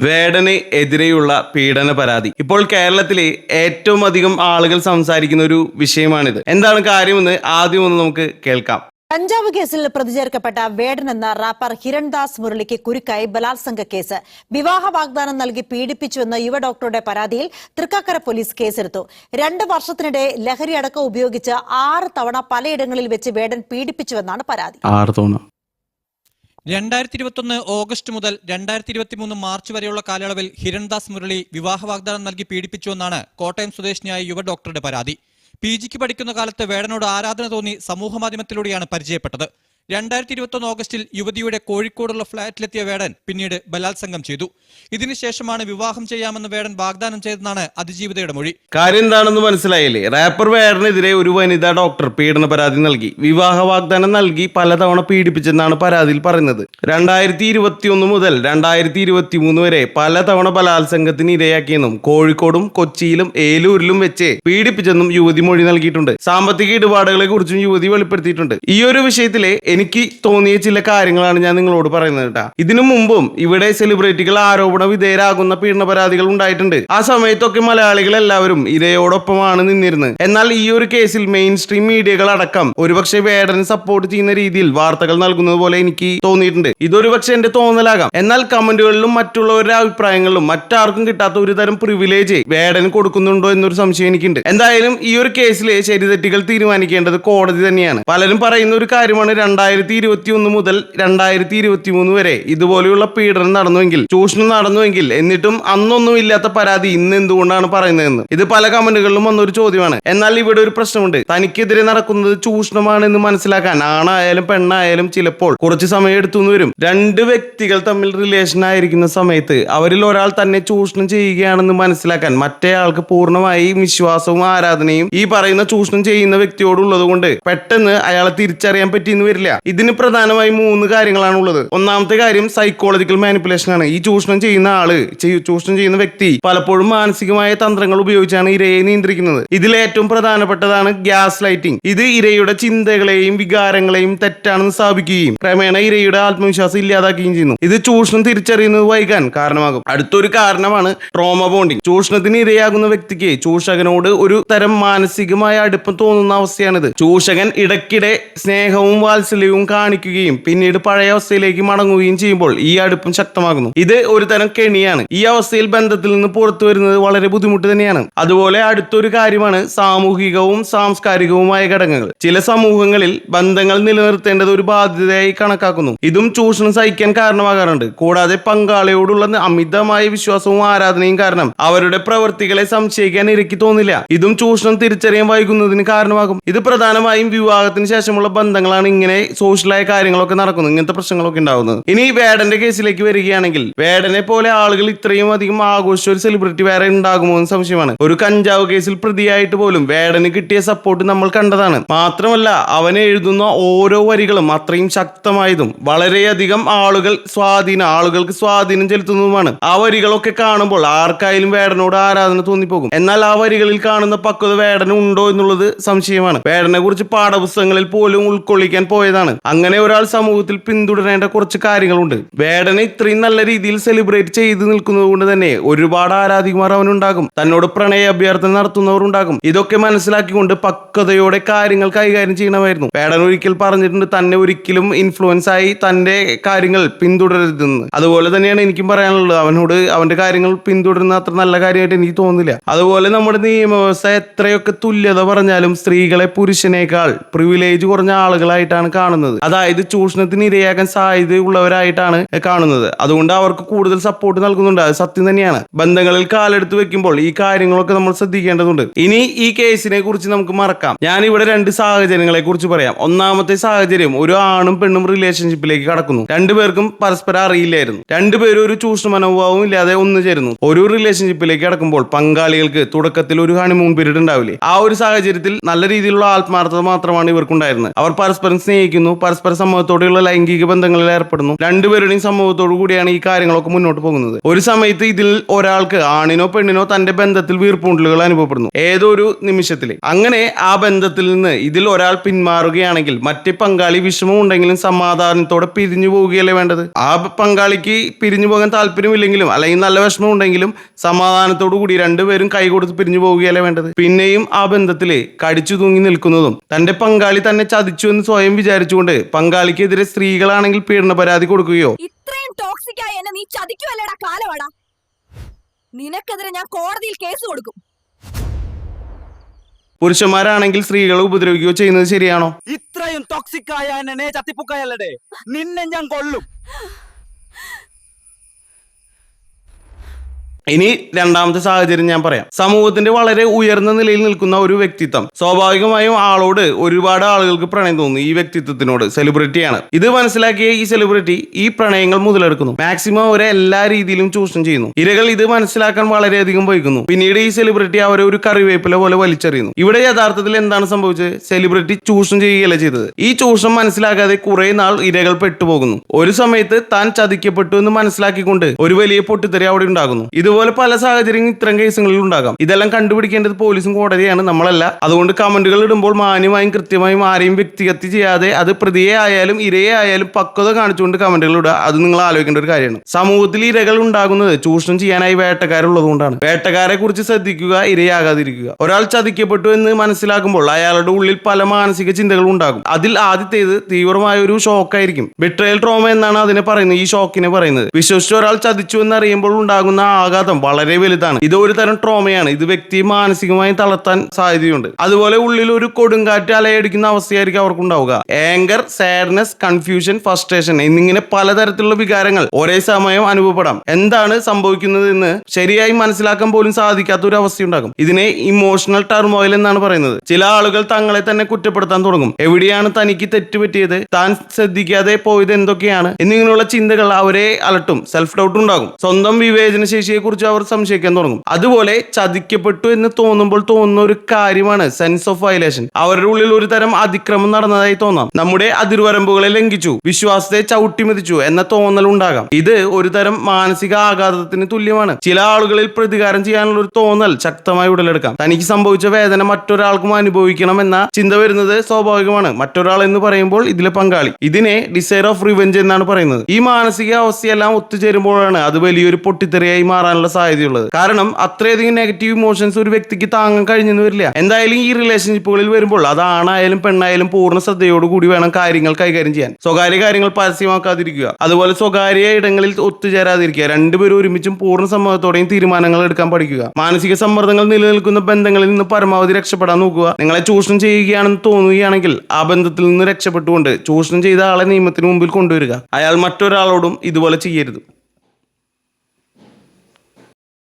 വേടന് എതിരെയുള്ള പീഡന പരാതി. ഇപ്പോൾ കേരളത്തിലെ ഏറ്റവും അധികം ആളുകൾ സംസാരിക്കുന്ന ഒരു വിഷയമാണിത്. എന്താണ് കാര്യമെന്ന് ആദ്യം ഒന്ന് നമുക്ക് കേൾക്കാം. കഞ്ചാവ് കേസിൽ പ്രതിചേർക്കപ്പെട്ട വേടൻ എന്ന റാപ്പർ ഹിരൺദാസ് മുരളിക്ക് കുരുക്കായി ബലാത്സംഗ കേസ്. വിവാഹ വാഗ്ദാനം നൽകി പീഡിപ്പിച്ചുവെന്ന യുവ ഡോക്ടറുടെ പരാതിയിൽ തൃക്കാക്കര പോലീസ് കേസെടുത്തു. രണ്ട് വർഷത്തിനിടെ ലഹരി അടക്കം ഉപയോഗിച്ച് ആറ് തവണ പലയിടങ്ങളിൽ വെച്ച് വേടൻ പീഡിപ്പിച്ചുവെന്നാണ് പരാതി. ആറ് തവണ. രണ്ടായിരത്തി ഇരുപത്തൊന്ന് ഓഗസ്റ്റ് മുതൽ രണ്ടായിരത്തി ഇരുപത്തിമൂന്ന് മാർച്ച് വരെയുള്ള കാലയളവിൽ ഹിരൺദാസ് മുരളി വിവാഹ വാഗ്ദാനം നൽകി പീഡിപ്പിച്ചുവെന്നാണ് കോട്ടയം സ്വദേശിനിയായ യുവ ഡോക്ടറുടെ പരാതി. പി ജിക്ക് പഠിക്കുന്ന കാലത്ത് വേടനോട് ആരാധന തോന്നി സമൂഹമാധ്യമത്തിലൂടെയാണ് പരിചയപ്പെട്ടത്. രണ്ടായിരത്തി ഇരുപത്തൊന്ന് ഓഗസ്റ്റിൽ യുവതിയുടെ കോഴിക്കോടുള്ള ഫ്ളാറ്റിലെത്തിയ വേടൻ പിന്നീട് ബലാത്സംഗം ചെയ്തു. ഇതിനുശേഷമാണ് വിവാഹം ചെയ്യാമെന്ന് വേടൻ വാഗ്ദാനം ചെയ്തെന്നാണ് അതിജീവിതയുടെ മൊഴി. കാര്യം എന്താണെന്ന് മനസ്സിലായില്ലേ? റാപ്പർ വേടനെതിരെ ഒരു വനിതാ ഡോക്ടർ പീഡന പരാതി നൽകി. വിവാഹ വാഗ്ദാനം നൽകി പലതവണ പീഡിപ്പിച്ചെന്നാണ് പരാതിയിൽ പറയുന്നത്. രണ്ടായിരത്തി ഇരുപത്തി ഒന്ന് മുതൽ രണ്ടായിരത്തി ഇരുപത്തി മൂന്ന് വരെ പലതവണ ബലാത്സംഗത്തിന് ഇരയാക്കിയെന്നും കോഴിക്കോടും കൊച്ചിയിലും ഏലൂരിലും വെച്ച് പീഡിപ്പിച്ചെന്നും യുവതി മൊഴി നൽകിയിട്ടുണ്ട്. സാമ്പത്തിക ഇടപാടുകളെ കുറിച്ചും യുവതി വെളിപ്പെടുത്തിയിട്ടുണ്ട്. ഈ ഒരു വിഷയത്തിലെ എനിക്ക് തോന്നിയ ചില കാര്യങ്ങളാണ് ഞാൻ നിങ്ങളോട് പറയുന്നത് കേട്ടാ ഇതിനു മുമ്പും ഇവിടെ സെലിബ്രിറ്റികൾ ആരോപണ വിധേയരാകുന്ന പീഡന പരാതികൾ ഉണ്ടായിട്ടുണ്ട്. ആ സമയത്തൊക്കെ മലയാളികൾ എല്ലാവരും ഇരയോടൊപ്പമാണ് നിന്നിരുന്നത്. എന്നാൽ ഈ ഒരു കേസിൽ മെയിൻ സ്ട്രീം മീഡിയകൾ അടക്കം ഒരുപക്ഷെ വേടനെ സപ്പോർട്ട് ചെയ്യുന്ന രീതിയിൽ വാർത്തകൾ നൽകുന്നത് പോലെ എനിക്ക് തോന്നിയിട്ടുണ്ട്. ഇതൊരു പക്ഷെ എന്റെ തോന്നലാകാം. എന്നാൽ കമന്റുകളിലും മറ്റുള്ളവരുടെ അഭിപ്രായങ്ങളിലും മറ്റാർക്കും കിട്ടാത്ത ഒരു തരം പ്രിവിലേജ് വേടന് കൊടുക്കുന്നുണ്ടോ എന്നൊരു സംശയം എനിക്കുണ്ട്. എന്തായാലും ഈ ഒരു കേസിലെ ശരിതെറ്റുകൾ തീരുമാനിക്കേണ്ടത് കോടതി തന്നെയാണ്. പലരും പറയുന്ന ഒരു കാര്യമാണ് രണ്ടായിരത്തി ഇരുപത്തി ഒന്ന് മുതൽ രണ്ടായിരത്തി ഇരുപത്തി മൂന്ന് വരെ ഇതുപോലെയുള്ള പീഡനം നടന്നുവെങ്കിൽ ചൂഷണം നടന്നുവെങ്കിൽ എന്നിട്ടും അന്നൊന്നും ഇല്ലാത്ത പരാതി ഇന്ന് എന്തുകൊണ്ടാണ് പറയുന്നതെന്ന്. ഇത് പല കമന്റുകളിലും വന്നൊരു ചോദ്യമാണ്. എന്നാൽ ഇവിടെ ഒരു പ്രശ്നമുണ്ട്. തനിക്കെതിരെ നടക്കുന്നത് ചൂഷണമാണെന്ന് മനസ്സിലാക്കാൻ ആണായാലും പെണ്ണായാലും ചിലപ്പോൾ കുറച്ച് സമയം എടുത്തു വരും. രണ്ട് വ്യക്തികൾ തമ്മിൽ റിലേഷൻ ആയിരിക്കുന്ന സമയത്ത് അവരിൽ ഒരാൾ തന്നെ ചൂഷണം ചെയ്യുകയാണെന്ന് മനസ്സിലാക്കാൻ മറ്റേയാൾക്ക് പൂർണമായി വിശ്വാസവും ആരാധനയും ഈ പറയുന്ന ചൂഷണം ചെയ്യുന്ന വ്യക്തിയോടുള്ളത് കൊണ്ട് പെട്ടെന്ന് അയാളെ തിരിച്ചറിയാൻ പറ്റിയെന്ന് വരില്ല. ഇതിന് പ്രധാനമായി മൂന്ന് കാര്യങ്ങളാണ് ഉള്ളത് ഒന്നാമത്തെ കാര്യം സൈക്കോളജിക്കൽ മാനിപ്പുലേഷൻ ആണ്. ഈ ചൂഷണം ചെയ്യുന്ന ആൾ ചൂഷണം ചെയ്യുന്ന വ്യക്തി പലപ്പോഴും മാനസികമായ തന്ത്രങ്ങൾ ഉപയോഗിച്ചാണ് ഇരയെ നിയന്ത്രിക്കുന്നത്. ഇതിൽ ഏറ്റവും പ്രധാനപ്പെട്ടതാണ് ഗ്യാസ് ലൈറ്റിംഗ്. ഇത് ഇരയുടെ ചിന്തകളെയും വികാരങ്ങളെയും തെറ്റാണെന്ന് സ്ഥാപിക്കുകയും ക്രമേണ ഇരയുടെ ആത്മവിശ്വാസം ഇല്ലാതാക്കുകയും ചെയ്യുന്നു. ഇത് ചൂഷണം തിരിച്ചറിയുന്നത് വൈകാൻ കാരണമാകും. അടുത്തൊരു കാരണമാണ് ട്രോമ ബോണ്ടിങ് ചൂഷണത്തിന് ഇരയാകുന്ന വ്യക്തിക്ക് ചൂഷകനോട് ഒരു തരം മാനസികമായ അടുപ്പം തോന്നുന്ന അവസ്ഥയാണിത്. ചൂഷകൻ ഇടയ്ക്കിടെ സ്നേഹവും വാത്സല്യവും കാണിക്കുകയും പിന്നീട് പഴയ അവസ്ഥയിലേക്ക് മടങ്ങുകയും ചെയ്യുമ്പോൾ ഈ അടുപ്പം ശക്തമാകുന്നു. ഇത് ഒരു തരം കെണിയാണ്. ഈ അവസ്ഥയിൽ ബന്ധത്തിൽ നിന്ന് പുറത്തു വരുന്നത് വളരെ ബുദ്ധിമുട്ട് തന്നെയാണ്. അതുപോലെ അടുത്തൊരു കാര്യമാണ് സാമൂഹികവും സാംസ്കാരികവുമായ ഘടകങ്ങൾ. ചില സമൂഹങ്ങളിൽ ബന്ധങ്ങൾ നിലനിർത്തേണ്ടത് ഒരു ബാധ്യതയായി കണക്കാക്കുന്നു. ഇതും ചൂഷണം സഹിക്കാൻ കാരണമാകാറുണ്ട്. കൂടാതെ പങ്കാളിയോടുള്ള അമിതമായ വിശ്വാസവും ആരാധനയും കാരണം അവരുടെ പ്രവൃത്തികളെ സംശയിക്കാൻ ഇരക്കി തോന്നില്ല. ഇതും ചൂഷണം തിരിച്ചറിയാൻ വൈകുന്നതിന് കാരണമാകും. ഇത് പ്രധാനമായും വിവാഹത്തിന് ശേഷമുള്ള ബന്ധങ്ങളാണ് ഇങ്ങനെ സോഷ്യലായ കാര്യങ്ങളൊക്കെ നടക്കുന്നു ഇങ്ങനത്തെ പ്രശ്നങ്ങളൊക്കെ ഉണ്ടാവുന്നത്. ഇനി വേടന്റെ കേസിലേക്ക് വരികയാണെങ്കിൽ വേടനെ പോലെ ആളുകൾ ഇത്രയും അധികം ആഘോഷിച്ച ഒരു സെലിബ്രിറ്റി വേറെ ഉണ്ടാകുമോ എന്ന് സംശയമാണ്. ഒരു കഞ്ചാവ് കേസിൽ പ്രതിയായിട്ട് പോലും വേടന് കിട്ടിയ സപ്പോർട്ട് നമ്മൾ കണ്ടതാണ്. മാത്രമല്ല അവൻ എഴുതുന്ന ഓരോ വരികളും അത്രയും ശക്തമായതും വളരെയധികം ആളുകൾ സ്വാധീനം ആളുകൾക്ക് സ്വാധീനം ചെലുത്തുന്നതുമാണ്. ആ വരികളൊക്കെ കാണുമ്പോൾ ആർക്കായാലും വേടനോട് ആരാധന തോന്നിപ്പോകും. എന്നാൽ ആ വരികളിൽ കാണുന്ന പക്വത വേടന ഉണ്ടോ എന്നുള്ളത് സംശയമാണ്. വേടനെ കുറിച്ച് പാഠപുസ്തകങ്ങളിൽ പോലും ഉൾക്കൊള്ളിക്കാൻ പോയതാണ് അങ്ങനെ ഒരാൾ സമൂഹത്തിൽ പിന്തുടരേണ്ട കുറച്ച് കാര്യങ്ങളുണ്ട്. വേടനെ ഇത്രയും നല്ല രീതിയിൽ സെലിബ്രേറ്റ് ചെയ്ത് നിൽക്കുന്നത് കൊണ്ട് തന്നെ ഒരുപാട് ആരാധികമാർ അവനുണ്ടാകും. തന്നോട് പ്രണയ അഭ്യർത്ഥന നടത്തുന്നവർ ഉണ്ടാകും. ഇതൊക്കെ മനസ്സിലാക്കിക്കൊണ്ട് പക്വതയോടെ കാര്യങ്ങൾ കൈകാര്യം ചെയ്യണമായിരുന്നു. വേടൻ ഒരിക്കൽ പറഞ്ഞിട്ടുണ്ട് തന്നെ ഒരിക്കലും ഇൻഫ്ലുവൻസ് ആയി തന്റെ കാര്യങ്ങൾ പിന്തുടരരുതെന്ന്. അതുപോലെ തന്നെയാണ് എനിക്കും പറയാനുള്ളത്. അവനോട് അവന്റെ കാര്യങ്ങൾ പിന്തുടരുന്ന അത്ര നല്ല കാര്യമായിട്ട് എനിക്ക് തോന്നുന്നില്ല. അതുപോലെ നമ്മുടെ നിയമവ്യവസ്ഥ എത്രയൊക്കെ തുല്യത പറഞ്ഞാലും സ്ത്രീകളെ പുരുഷനേക്കാൾ പ്രിവിലേജ് കുറഞ്ഞ ആളുകളായിട്ടാണ് കാണുന്നത്. അതായത് ചൂഷണത്തിന് ഇരയാക്കാൻ സാധ്യതയുള്ളവരായിട്ടാണ് കാണുന്നത്. അതുകൊണ്ട് അവർക്ക് കൂടുതൽ സപ്പോർട്ട് നൽകുന്നുണ്ട്. അത് സത്യം തന്നെയാണ്. ബന്ധങ്ങളിൽ കാലെടുത്ത് വെക്കുമ്പോൾ ഈ കാര്യങ്ങളൊക്കെ നമ്മൾ ശ്രദ്ധിക്കേണ്ടതുണ്ട്. ഇനി ഈ കേസിനെ കുറിച്ച് നമുക്ക് മറക്കാം. ഞാൻ ഇവിടെ രണ്ട് സാഹചര്യങ്ങളെ കുറിച്ച് പറയാം. ഒന്നാമത്തെ സാഹചര്യം ഒരു ആണും പെണ്ണും റിലേഷൻഷിപ്പിലേക്ക് കടക്കുന്നു. രണ്ടുപേർക്കും പരസ്പരം അറിയില്ലായിരുന്നു. രണ്ടുപേരും ഒരു ചൂഷണ മനോഭാവവും ഇല്ലാതെ ഒന്നു ചേരുന്നു. ഒരു റിലേഷൻഷിപ്പിലേക്ക് കടക്കുമ്പോൾ പങ്കാളികൾക്ക് തുടക്കത്തിൽ ഒരു ഹണിമൂൺ പീരീഡ് ഉണ്ടാവില്ലേ? ആ ഒരു സാഹചര്യത്തിൽ നല്ല രീതിയിലുള്ള ആത്മാർത്ഥത മാത്രമാണ് ഇവർക്കുണ്ടായിരുന്നത്. അവർ പരസ്പരം സ്നേഹിക്കാൻ പ്രണയിക്കുന്നു പരസ്പര സമൂഹത്തോടെയുള്ള ലൈംഗിക ബന്ധങ്ങളിൽ ഏർപ്പെടുന്നു. രണ്ടുപേരുടെയും സമൂഹത്തോടു കൂടിയാണ് ഈ കാര്യങ്ങളൊക്കെ മുന്നോട്ട് പോകുന്നത്. ഒരു സമയത്ത് ഇതിൽ ഒരാൾക്ക് ആണിനോ പെണ്ണിനോ തന്റെ ബന്ധത്തിൽ വീർപ്പുണ്ടലുകൾ അനുഭവപ്പെടുന്നു. ഏതൊരു നിമിഷത്തിൽ അങ്ങനെ ആ ബന്ധത്തിൽ നിന്ന് ഇതിൽ ഒരാൾ പിന്മാറുകയാണെങ്കിൽ മറ്റേ പങ്കാളി വിഷമം ഉണ്ടെങ്കിലും സമാധാനത്തോടെ പിരിഞ്ഞു പോവുകയല്ലേ വേണ്ടത്? ആ പങ്കാളിക്ക് പിരിഞ്ഞു പോകാൻ താല്പര്യമില്ലെങ്കിലും അല്ലെങ്കിൽ നല്ല വിഷമം ഉണ്ടെങ്കിലും സമാധാനത്തോടു കൂടി രണ്ടുപേരും കൈ കൊടുത്ത് പിരിഞ്ഞു പോവുകയല്ലേ വേണ്ടത്? പിന്നെയും ആ ബന്ധത്തിൽ കടിച്ചു തൂങ്ങി നിൽക്കുന്നതും തന്റെ പങ്കാളി തന്നെ ചതിച്ചു എന്ന് സ്വയം വിചാരിച്ചുകൊണ്ട് പങ്കാളിക്കെതിരെ സ്ത്രീകളാണെങ്കിൽ പീഡന പരാതി കൊടുക്കുകയോ? ഇത്രയും ടോക്സിക് ആയി എന്നെ നീ ചതിക്കുവല്ലേടാ കാലവാടാ. നിനക്കെതിരെ ഞാൻ കോടതിയിൽ കേസ് കൊടുക്കും. പുരുഷന്മാരാണെങ്കിൽ സ്ത്രീകളെ ഉപദ്രവിക്കുകയോ ചെയ്യുന്നത് ശരിയാണോ? ഇത്രയും ടോക്സിക് ആയ എന്നെ ചത്തിപ്പുക്കായല്ലേ നിന്നെ ഞാൻ കൊല്ലും. ഇനി രണ്ടാമത്തെ സാഹചര്യം ഞാൻ പറയാം. സമൂഹത്തിന്റെ വളരെ ഉയർന്ന നിലയിൽ നിൽക്കുന്ന ഒരു വ്യക്തിത്വം. സ്വാഭാവികമായും ആളോട് ഒരുപാട് ആളുകൾക്ക് പ്രണയം തോന്നുന്നു ഈ വ്യക്തിത്വത്തിനോട്. സെലിബ്രിറ്റിയാണ് ഇത് മനസ്സിലാക്കിയ ഈ സെലിബ്രിറ്റി ഈ പ്രണയങ്ങൾ മുതലെടുക്കുന്നു. മാക്സിമം അവരെ എല്ലാ രീതിയിലും ചൂഷണം ചെയ്യുന്നു. ഇരകൾ ഇത് മനസ്സിലാക്കാൻ വളരെയധികം വൈകുന്നു. പിന്നീട് ഈ സെലിബ്രിറ്റി അവരെ ഒരു കറിവേപ്പില പോലെ വലിച്ചെറിയുന്നു. ഇവിടെ യഥാർത്ഥത്തിൽ എന്താണ് സംഭവിച്ചത്? സെലിബ്രിറ്റി ചൂഷണം ചെയ്യുകയല്ല ചെയ്തത്? ഈ ചൂഷണം മനസ്സിലാക്കാതെ കുറെ നാൾ ഇരകൾ പെട്ടുപോകുന്നു. ഒരു സമയത്ത് താൻ ചതിക്കപ്പെട്ടു എന്ന് മനസ്സിലാക്കിക്കൊണ്ട് ഒരു വലിയ പൊട്ടിത്തെറി അവിടെ ഉണ്ടാകുന്നു. ഇതുപോലെ പല സാഹചര്യങ്ങൾ ഇത്തരം കേസുകളിൽ ഉണ്ടാകാം. ഇതെല്ലാം കണ്ടുപിടിക്കേണ്ടത് പോലീസും കോടതിയാണ് നമ്മളല്ല. അതുകൊണ്ട് കമന്റുകൾ ഇടുമ്പോൾ മാന്യമായും കൃത്യമായും ആരെയും വ്യക്തിഗതി ചെയ്യാതെ അത് പ്രതിയെ ആയാലും ഇരയെ ആയാലും പക്വത കാണിച്ചുകൊണ്ട് കമന്റുകൾ ഇടുക അത് നിങ്ങൾ ആലോചിക്കേണ്ട ഒരു കാര്യമാണ്. സമൂഹത്തിൽ ഇരകൾ ഉണ്ടാകുന്നത് ചൂഷണം ചെയ്യാനായി വേട്ടക്കാരുള്ളത് കൊണ്ടാണ് വേട്ടക്കാരെ കുറിച്ച് ശ്രദ്ധിക്കുക ഇരയാകാതിരിക്കുക. ഒരാൾ ചതിക്കപ്പെട്ടു എന്ന് മനസ്സിലാക്കുമ്പോൾ അയാളുടെ ഉള്ളിൽ പല മാനസിക ചിന്തകൾ ഉണ്ടാകും. അതിൽ ആദ്യത്തേത് തീവ്രമായ ഒരു ഷോക്കായിരിക്കും. ബിട്രയൽ ട്രോമ എന്നാണ് അതിനെ പറയുന്നത് ഈ ഷോക്കിനെ പറയുന്നത്. വിശ്വസിച്ച ഒരാൾ ചതിച്ചു എന്നറിയുമ്പോൾ ഉണ്ടാകുന്ന ആഘാതം വളരെ വലുതാണ്. ഇത് ഒരു തരം ട്രോമയാണ് ഇത് വ്യക്തി മാനസികമായി തളർത്താൻ സാധ്യതയുണ്ട്. അതുപോലെ ഉള്ളിൽ ഒരു കൊടുങ്കാറ്റ് അലയടിക്കുന്ന അവസ്ഥയായിരിക്കും അവർക്കുണ്ടാവുക. ഏങ്കർ സാഡ്നെസ് കൺഫ്യൂഷൻ ഫസ്ട്രേഷൻ എന്നിങ്ങനെ പലതരത്തിലുള്ള വികാരങ്ങൾ ഒരേ സമയം അനുഭവപ്പെടാം. എന്താണ് സംഭവിക്കുന്നത് എന്ന് ശരിയായി മനസ്സിലാക്കാൻ പോലും സാധിക്കാത്ത ഒരു അവസ്ഥയുണ്ടാകും. ഇതിനെ ഇമോഷണൽ ടർമോയിൽ എന്നാണ് പറയുന്നത്. ചില ആളുകൾ തങ്ങളെ തന്നെ കുറ്റപ്പെടുത്താൻ തുടങ്ങും. എവിടെയാണ് തനിക്ക് തെറ്റുപറ്റിയത്? താൻ ശ്രദ്ധിക്കാതെ പോയത് എന്തൊക്കെയാണ്? എന്നിങ്ങനെയുള്ള ചിന്തകൾ അവരെ അലട്ടും. സെൽഫ് ഡൗട്ട് ഉണ്ടാകും. സ്വന്തം വിവേചന ശേഷിയെ കുറിച്ച് അവർ സംശയിക്കാൻ തുടങ്ങും. അതുപോലെ ചതിക്കപ്പെട്ടു എന്ന് തോന്നുമ്പോൾ തോന്നുന്ന ഒരു കാര്യമാണ് സെൻസ് ഓഫ് വയലേഷൻ അവരുടെ ഉള്ളിൽ ഒരു തരം അതിക്രമം നടന്നതായി തോന്നാം. നമ്മുടെ അതിർവരമ്പുകളെ ലംഘിച്ചു വിശ്വാസത്തെ ചവിട്ടിമെതിച്ചു എന്ന തോന്നൽ ഉണ്ടാകാം. ഇത് ഒരു തരം മാനസിക ആഘാതത്തിന് തുല്യമാണ്. ചില ആളുകളിൽ പ്രതികാരം ചെയ്യാനുള്ള ഒരു തോന്നൽ ശക്തമായി ഉടലെടുക്കാം. തനിക്ക് സംഭവിച്ച വേദന മറ്റൊരാൾക്കും അനുഭവിക്കണം എന്ന ചിന്ത വരുന്നത് സ്വാഭാവികമാണ്. മറ്റൊരാൾ എന്ന് പറയുമ്പോൾ ഇതിലെ പങ്കാളി. ഇതിനെ ഡിസൈർ ഓഫ് റിവെഞ്ച് എന്നാണ് പറയുന്നത്. ഈ മാനസിക അവസ്ഥയെല്ലാം ഒത്തുചേരുമ്പോഴാണ് അത് വലിയൊരു പൊട്ടിത്തെറിയായി മാറാനുള്ള സാധ്യതയുള്ളത്. കാരണം അത്രയധികം നെഗറ്റീവ് ഇമോഷൻസ് ഒരു വ്യക്തിക്ക് താങ്ങാൻ കഴിഞ്ഞെന്ന് വരില്ല. എന്തായാലും ഈ റിലേഷൻഷിപ്പുകളിൽ വരുമ്പോൾ അത് ആണായാലും പെണ്ണായാലും പൂർണ ശ്രദ്ധയോട് കൂടി വേണം കാര്യങ്ങൾ കൈകാര്യം ചെയ്യാൻ. സ്വകാര്യ കാര്യങ്ങൾ പരസ്യമാക്കാതിരിക്കുക. അതുപോലെ സ്വകാര്യ ഇടങ്ങളിൽ ഒത്തുചേരാതിരിക്കുക. രണ്ടുപേരും ഒരുമിച്ചും പൂർണ സമ്മതത്തോടെയും തീരുമാനങ്ങൾ എടുക്കാൻ പഠിക്കുക. മാനസിക സമ്മർദ്ദങ്ങൾ നിലനിൽക്കുന്ന ബന്ധങ്ങളിൽ നിന്ന് പരമാവധി രക്ഷപ്പെടാൻ നോക്കുക. നിങ്ങളെ ചൂഷണം ചെയ്യുകയാണെന്ന് തോന്നുകയാണെങ്കിൽ ആ ബന്ധത്തിൽ നിന്ന് രക്ഷപ്പെട്ടുകൊണ്ട് ചൂഷണം ചെയ്ത ആളെ നിയമത്തിന് മുമ്പിൽ കൊണ്ടുവരിക. അയാൾ മറ്റൊരാളോടും ഇതുപോലെ ചെയ്യരുത്.